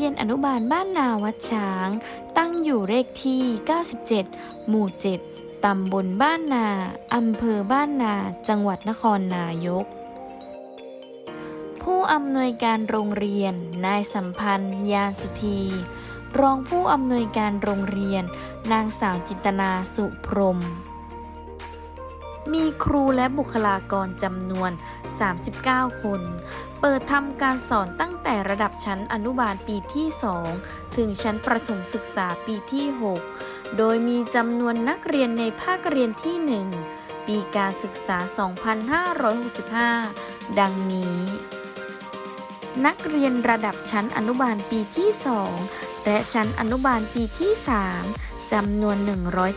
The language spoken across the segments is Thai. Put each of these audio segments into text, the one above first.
รียนอนุบาลบ้านนาวัดช้าง ตั้งอยู่เลขที่ 97 หมู่ 7 ตำบลบ้านนา อำเภอบ้านนา จังหวัดนครนายก ผู้อำนวยการโรงเรียน นายสัมพันธ์ ยานสุธีรองผู้อำนวยการโรงเรียน นางสาวจิตนาสุพรม มีครูและบุคลากรจำนวน 39 คน เปิดทำการสอนตั้งแต่ระดับชั้นอนุบาลปีที่ 2 ถึงชั้นประถมศึกษาปีที่ 6 โดยมีจำนวนนักเรียนในภาคเรียนที่ 1 ปีการศึกษา 2565 ดังนี้ นักเรียนระดับชั้นอนุบาลปีที่ 2 และชั้นอนุบาลปีที่ 3 จำนวน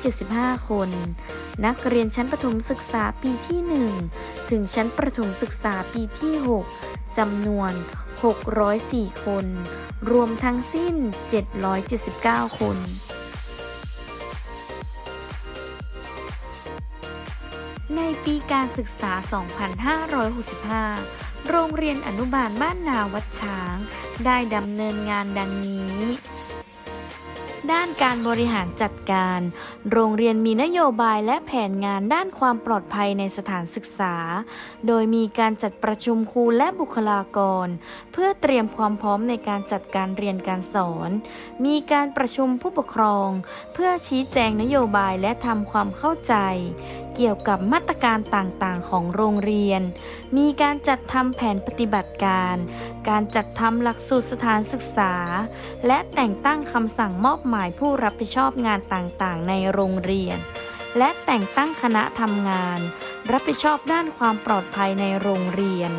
175 คน นักเรียนชั้นประถมศึกษาปีที่ 1 ถึงชั้นประถมศึกษาปีที่ 6 จำนวน 604 คน รวมทั้งสิ้น 779 คนในปีการศึกษา 2565 โรงเรียนอนุบาลบ้านนาวัดช้าง ได้ดำเนินงานดังนี้ ด้านการบริหารจัดการ โรงเรียนมีนโยบายและแผนงานด้านความปลอดภัยในสถานศึกษา โดยมีการจัดประชุมครูและบุคลากร เพื่อเตรียมความพร้อมในการจัดการเรียนการสอน มีการประชุมผู้ปกครอง เพื่อชี้แจงนโยบายและทำความเข้าใจเกี่ยวกับมาตรการต่างๆ ของโรงเรียน มีการจัดทำแผนปฏิบัติการ การจัดทำหลักสูตรสถานศึกษา และแต่งตั้งคำสั่งมอบหมายผู้รับผิดชอบงานต่างๆ ในโรงเรียน และแต่งตั้งคณะทำงาน รับผิดชอบด้านความปลอดภัยในโรงเรียน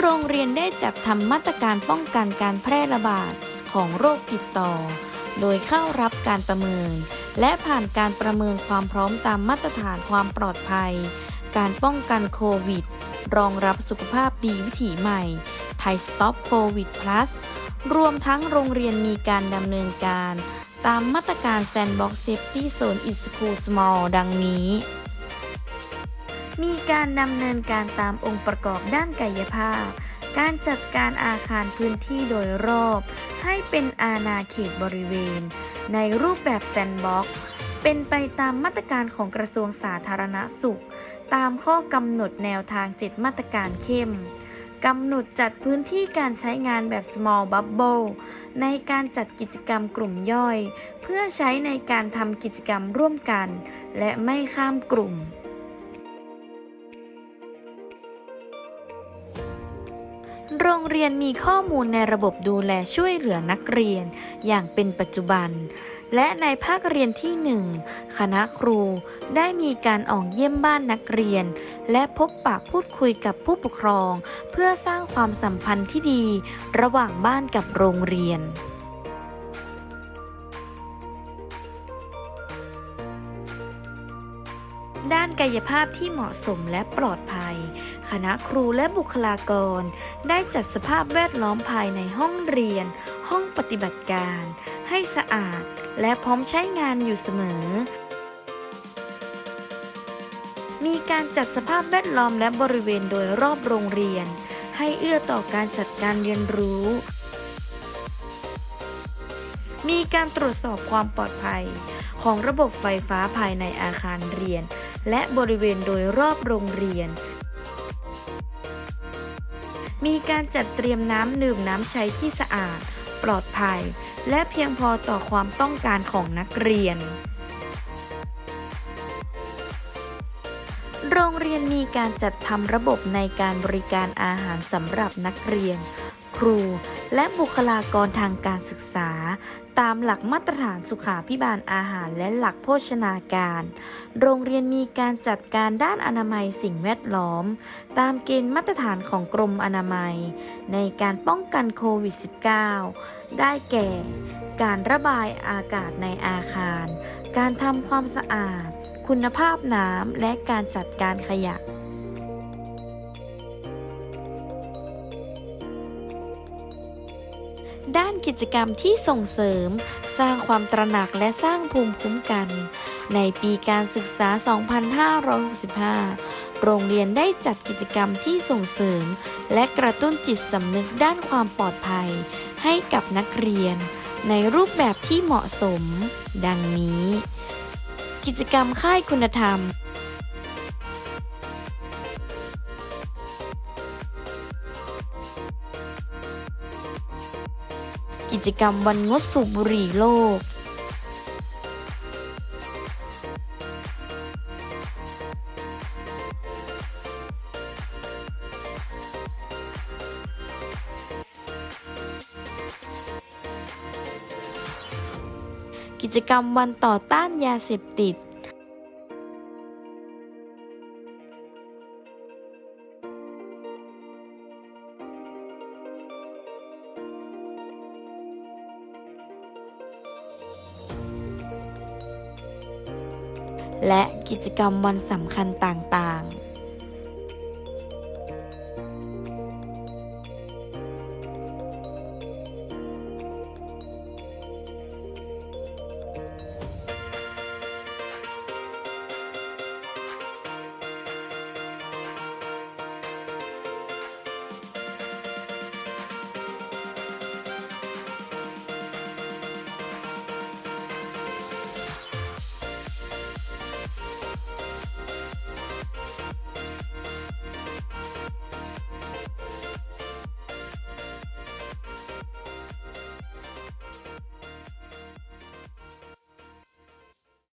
โรงเรียนได้จัดทำมาตรการป้องกันการแพร่ระบาดของโรคติดต่อ โดยเข้ารับการประเมิน และผ่านการประเมินความพร้อมตามมาตรฐานความปลอดภัย การป้องกันโควิด รองรับสุขภาพดีวิถีใหม่ ไทยสต็อปโควิด plus รวมทั้งโรงเรียนมีการดำเนินการ ตามมาตรการ Sandbox Safety Zone in School Small ดังนี้ มีการดำเนินการตามองค์ประกอบด้านกายภาพ การจัดการอาคารพื้นที่โดยรอบ ให้เป็นอาณาเขตบริเวณ ในรูปแบบแซนด์บ็อกซ์เป็นไปตามมาตรการของกระทรวงสาธารณสุข ตามข้อกำหนดแนวทาง 7 มาตรการเข้มกำหนดจัดพื้นที่การใช้งานแบบ small bubble ในการจัดกิจกรรมกลุ่มย่อย เพื่อใช้ในการทำกิจกรรมร่วมกัน และไม่ข้ามกลุ่ม โรงเรียนมีข้อมูลในระบบดูแลช่วยเหลือนักเรียน อย่างเป็นปัจจุบัน และในภาคเรียนที่ 1 คณะครูได้มีการออกเยี่ยมบ้านนักเรียน และพบปะพูดคุยกับผู้ปกครอง เพื่อสร้างความสัมพันธ์ที่ดี ระหว่างบ้านกับโรงเรียนด้านกายภาพที่เหมาะสมและปลอดภัย คณะครูและบุคลากร ได้จัดสภาพแวดล้อมภายในห้องเรียน ห้องปฏิบัติการ ให้สะอาด และพร้อมใช้งานอยู่เสมอ มีการจัดสภาพแวดล้อมและบริเวณโดยรอบโรงเรียน ให้เอื้อต่อการจัดการเรียนรู้ มีการตรวจสอบความปลอดภัย ของระบบไฟฟ้าภายในอาคารเรียน และบริเวณโดยรอบโรงเรียน มีการจัดเตรียมน้ำดื่มน้ำใช้ที่สะอาด ปลอดภัย และเพียงพอต่อความต้องการของนักเรียน โรงเรียนมีการจัดทำระบบในการบริการอาหารสำหรับนักเรียน ครู และบุคลากรทางการศึกษา ตามหลักมาตรฐานสุขาพิบาลอาหารและหลักโภชนาการ โรงเรียนมีการจัดการด้านอนามัยสิ่งแวดล้อม ตามเกณฑ์มาตรฐานของกรมอนามัย ในการป้องกันโควิด -19 ได้แก่ การระบายอากาศในอาคาร การทำความสะอาด คุณภาพน้ำและการจัดการขยะ ด้านกิจกรรมที่ส่งเสริม สร้างความตระหนักและสร้างภูมิคุ้มกัน ในปีการศึกษา 2565 โรงเรียนได้จัดกิจกรรมที่ส่งเสริม และกระตุ้นจิตสำนึกด้านความปลอดภัย ให้กับนักเรียน ในรูปแบบที่เหมาะสม ดังนี้ กิจกรรมค่ายคุณธรรม จกรรมวันงดสูบบุหรี่โลกกิจกรรมวันต่อต้านยาเสพติด และกิจกรรมวันสำคัญต่างๆ